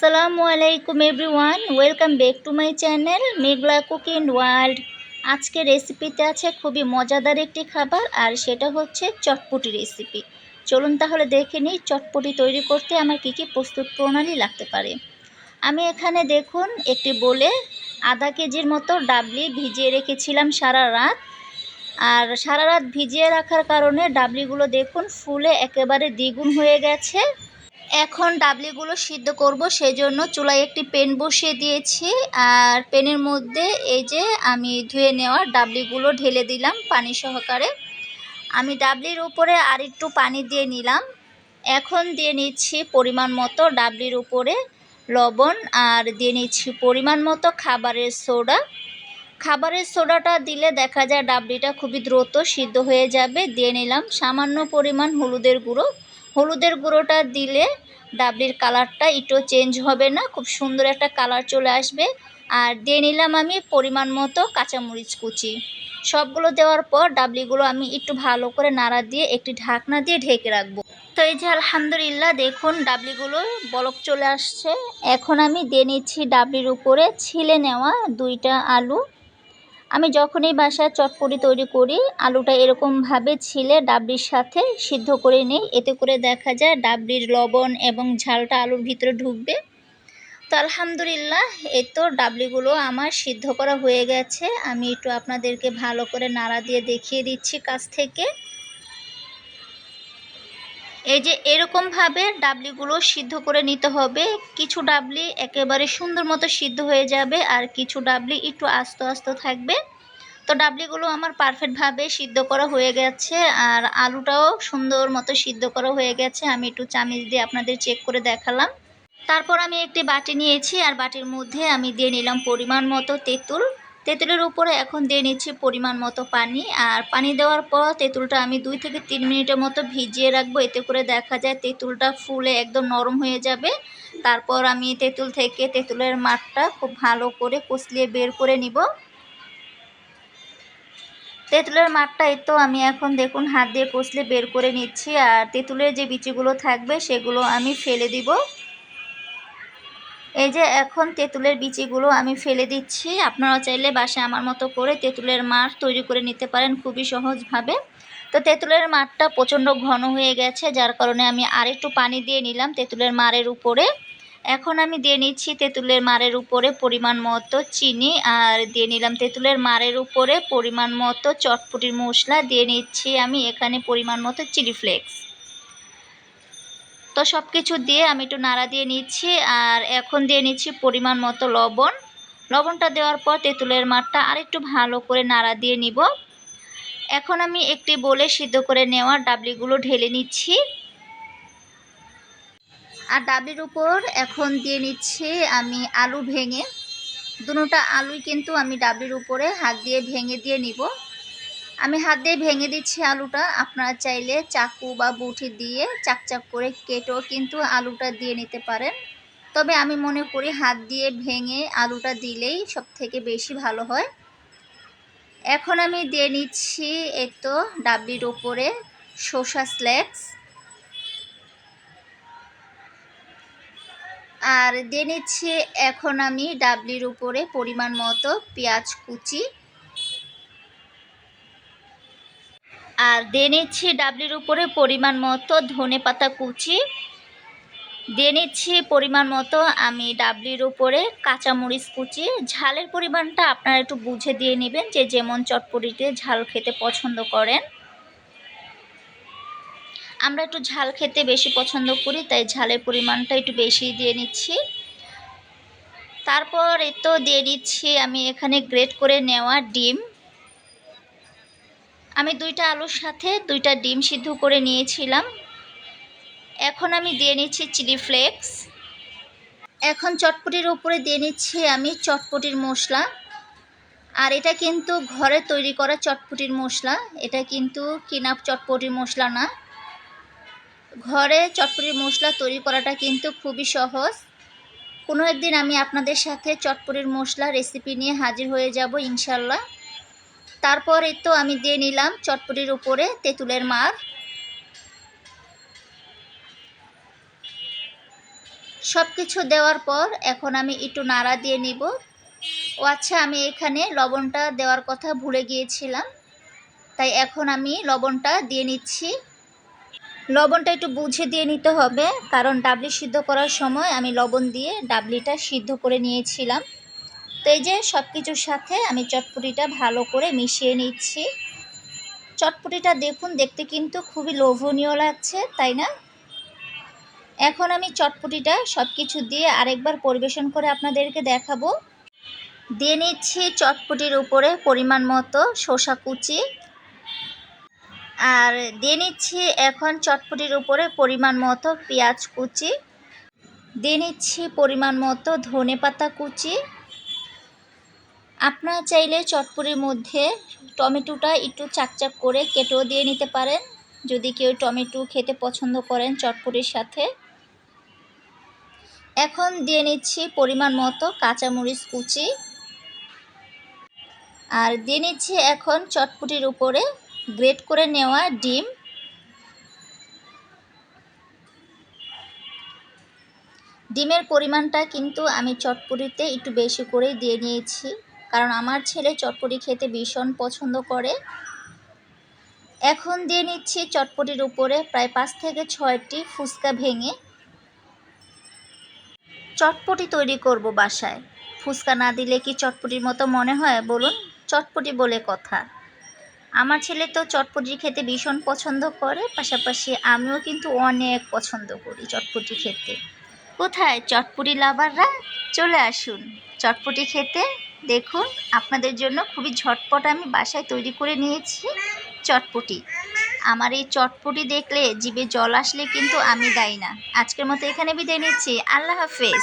আসসালামু আলাইকুম everyone, welcome back to my channel Meghla cooking world. আজকে রেসিপিতে আছে খুবই মজাদার একটি খাবার আর সেটা হচ্ছে চটপটি রেসিপি। চলুন তাহলে দেখে নিই চটপটি তৈরি করতে আমার কী কী প্রস্তুত প্রণালী লাগতে পারে। আমি এখানে দেখুন একটি বলে আধা কেজির মতো ডাবলি ভিজিয়ে রেখেছিলাম সারা রাত। আর সারা রাত ভিজিয়ে রাখার কারণে ডাবলিগুলো দেখুন ফুলে একেবারে দ্বিগুণ হয়ে গেছে। এখন ডাবলিগুলো সিদ্ধ করব, সেজন্য চুলায় একটি পেন বসিয়ে দিয়েছি। আর পেনের মধ্যে এই যে আমি ধুয়ে নেওয়া ডাবলিগুলো ঢেলে দিলাম পানি সহকারে। আমি ডাবলির উপরে আর একটু পানি দিয়ে নিলাম। এখন দিয়ে নিচ্ছি পরিমাণ মতো ডাবলির উপরে লবণ, আর দিয়ে নিচ্ছি পরিমাণ মতো খাবারের সোডা। খাবারের সোডাটা দিলে দেখা যায় ডাবলিটা খুবই দ্রুত সিদ্ধ হয়ে যাবে। দিয়ে নিলাম সামান্য পরিমাণ হলুদের গুঁড়ো। হলুদের গুঁড়োটা দিলে ডাবলির কালারটা একটু চেঞ্জ হবে না, খুব সুন্দর একটা কালার চলে আসবে। আর দিয়ে নিলাম আমি পরিমাণ মতো কাঁচামরিচ কুচি। সবগুলো দেওয়ার পর ডাবলিগুলো আমি একটু ভালো করে নাড়া দিয়ে একটি ঢাকনা দিয়ে ঢেকে রাখব। তো এই যে আলহামদুলিল্লাহ দেখুন ডাবলিগুলো বলক চলে আসছে। এখন আমি দিয়ে নিচ্ছি ডাবলির উপরে ছিলে নেওয়া দুইটা আলু। আমি যখনই বাসায় চটপটি তৈরি করি, আলুটা এরকমভাবে ছিলে ডাবলির সাথে সিদ্ধ করে নিই। এতে করে দেখা যায় ডাবলির লবণ এবং ঝালটা আলুর ভিতরে ঢুকবে। তো আলহামদুলিল্লাহ এ তো ডাবলিগুলো আমার সিদ্ধ করা হয়ে গেছে। আমি একটু আপনাদেরকে ভালো করে নাড়া দিয়ে দেখিয়ে দিচ্ছি কাছ থেকে। এই যে এরকমভাবে ডাবলিগুলো সিদ্ধ করে নিতে হবে। কিছু ডাবলি একেবারে সুন্দর মতো সিদ্ধ হয়ে যাবে আর কিছু ডাবলি একটু আস্ত আস্ত থাকবে। তো ডাবলিগুলো আমার পারফেক্টভাবে সিদ্ধ করা হয়ে গেছে আর আলুটাও সুন্দর মতো সিদ্ধ করা হয়ে গেছে। আমি একটু চামিচ দিয়ে আপনাদের চেক করে দেখালাম। তারপর আমি একটি বাটি নিয়েছি আর বাটির মধ্যে আমি দিয়ে নিলাম পরিমাণ মতো তেঁতুল। তেঁতুলের উপরে এখন দিয়ে নিচ্ছি পরিমাণ মতো পানি। আর পানি দেওয়ার পর তেঁতুলটা আমি দুই থেকে তিন মিনিটের মতো ভিজিয়ে রাখব। এতে করে দেখা যায় তেঁতুলটা ফুলে একদম নরম হয়ে যাবে। তারপর আমি তেঁতুল থেকে তেঁতুলের মাঠটা খুব ভালো করে কষলিয়ে বের করে নিব। তেঁতুলের মাঠটা তো আমি এখন দেখুন হাত দিয়ে কষলে বের করে নিচ্ছি। আর তেঁতুলের যে বিচিগুলো থাকবে সেগুলো আমি ফেলে দিব। এই যে এখন তেঁতুলের বিচিগুলো আমি ফেলে দিচ্ছি। আপনারা চাইলে বাসায় আমার মতো করে তেঁতুলের মাঠ তৈরি করে নিতে পারেন খুবই সহজভাবে। তো তেঁতুলের মাঠটা প্রচণ্ড ঘন হয়ে গেছে, যার কারণে আমি আরেকটু পানি দিয়ে নিলাম তেঁতুলের মারের উপরে। এখন আমি দিয়ে নিচ্ছি তেঁতুলের মারের উপরে পরিমাণ মতো চিনি আর দিয়ে নিলাম তেঁতুলের মারের উপরে পরিমাণ মতো চটপটির মশলা। দিয়ে নিচ্ছি আমি এখানে পরিমাণ মতো চিলি ফ্লেক্স। তো সব কিছু দিয়ে আমি একটু নাড়া দিয়ে নিচ্ছি, আর এখন দিয়ে নিচ্ছি পরিমাণ মতো লবণ। লবণটা দেওয়ার পর তেঁতুলের মাঠটা আরেকটু ভালো করে নাড়া দিয়ে নিব। এখন আমি একটি বলে সিদ্ধ করে নেওয়া ডাবলিগুলো ঢেলে নিচ্ছি। আর ডাবলির উপর এখন দিয়ে নিচ্ছি আমি আলু ভেঙে। দুটা আলুই কিন্তু আমি ডাবলির উপরে হাত দিয়ে ভেঙে দিয়ে নিব। আমি হাত দিয়ে ভেঙে দিচ্ছি আলুটা। আপনারা চাইলে চাকু বা বুটি দিয়ে চাকচাক করে কেটেও কিন্তু আলুটা দিয়ে নিতে পারেন। তবে আমি মনে করি হাত দিয়ে ভেঙে আলুটা দিলেই সব থেকে বেশি ভালো হয়। এখন আমি দিয়ে নিচ্ছি এই তো ডাবলির ওপরে শসা স্ল্যাক্স আর দিয়ে নিচ্ছি এখন আমি ডাবলির উপরে পরিমাণ মতো পেঁয়াজ কুচি। আর দিয়ে নিচ্ছি ডাবলির উপরে পরিমাণ মতো ধনে পাতা কুচি। দিয়ে নিচ্ছি পরিমাণ মতো আমি ডাবলির উপরে কাঁচামরিচ কুচি। ঝালের পরিমাণটা আপনারা একটু বুঝে দিয়ে নেবেন যে যেমন চটপটিতে ঝাল খেতে পছন্দ করেন। আমরা একটু ঝাল খেতে বেশি পছন্দ করি, তাই ঝালের পরিমাণটা একটু বেশি দিয়ে নিচ্ছি। তারপর তো দিয়ে দিচ্ছি আমি এখানে গ্রেট করে নেওয়া ডিম। আমি দুইটা আলুর সাথে দুইটা ডিম সিদ্ধ করে নিয়েছিলাম। এখন আমি দিয়ে নিচ্ছি চিলি ফ্লেক্স। এখন চটপটির উপরে দিয়ে নিচ্ছি আমি চটপটির মশলা। আর এটা কিন্তু ঘরে তৈরি করা চটপটির মশলা। এটা কিন্তু কিনা চটপটির মশলা না। ঘরে চটপটির মশলা তৈরি করাটা কিন্তু খুবই সহজ। কোনো একদিন আমি আপনাদের সাথে চটপটির মশলা রেসিপি নিয়ে হাজির হয়ে যাব ইনশাল্লাহ। তারপর তো আমি দিয়ে নিলাম চটপটির উপরে তেঁতুলের মার। সব কিছু দেওয়ার পর এখন আমি একটু নাড়া দিয়ে নিব। ও আচ্ছা আমি এখানে লবণটা দেওয়ার কথা ভুলে গিয়েছিলাম, তাই এখন আমি লবণটা দিয়ে নিচ্ছি। লবণটা একটু বুঝে দিয়ে নিতে হবে, কারণ ডাবলি সিদ্ধ করার সময় আমি লবণ দিয়ে ডাবলিটা সিদ্ধ করে নিয়েছিলাম। তো এই যে সব কিছুর সাথে আমি চটপটিটা ভালো করে মিশিয়ে নিচ্ছি। চটপটিটা দেখুন, দেখতে কিন্তু খুবই লোভনীয় লাগছে, তাই না? এখন আমি চটপটিটা সব কিছু দিয়ে আরেকবার পরিবেশন করে আপনাদেরকে দেখাবো। দিয়ে নিচ্ছি চটপটির উপরে পরিমাণ মতো শসা কুচি। আর দিয়ে নিচ্ছি এখন চটপটির উপরে পরিমাণ মতো পেঁয়াজ কুচি। দিয়ে নিচ্ছি পরিমাণ মতো ধনে পাতা কুচি। আপনারা চাইলে চটপটির মধ্যে টমেটোটা একটু চাকচাক করে কেটেও দিয়ে নিতে পারেন। যদি কেউ টমেটো খেতে পছন্দ করেন চটপটির সাথে। এখন দিয়ে নিচ্ছি পরিমাণ মতো কাঁচামরিচ কুচি। আর দিয়ে নিচ্ছি এখন চটপটির উপরে গ্রেট করে নেওয়া ডিম। ডিমের পরিমাণটা কিন্তু আমি চটপটিতে একটু বেশি করেই দিয়ে নিয়েছি। কারণ আমার ছেলে চটপটি খেতে ভীষণ পছন্দ করে। এখন দিয়ে নিচ্ছি চটপটির উপরে প্রায় পাঁচ থেকে ছয়টি ফুচকা ভেঙে। চটপটি তৈরি করব বাসায়। ফুচকা না দিলে কি চটপটির মতো মনে হয়? বলুন, চটপটি বলে কথা। আমার ছেলে তো চটপটি খেতে ভীষণ পছন্দ করে, পাশাপাশি আমিও কিন্তু অনেক পছন্দ করি চটপটি খেতে। কোথায়? চটপটি লাভাররা? চলে আসুন। চটপটি খেতে দেখুন, আপনাদের জন্য খুবই ঝটপট আমি বাসায় তৈরি করে নিয়েছি চটপটি। আমার এই চটপটি দেখলে জিভে জল আসলে কিন্তু আমি দায়ী না। আজকের মতো এখানে বিদায় নিচ্ছি। আল্লাহ হাফেজ।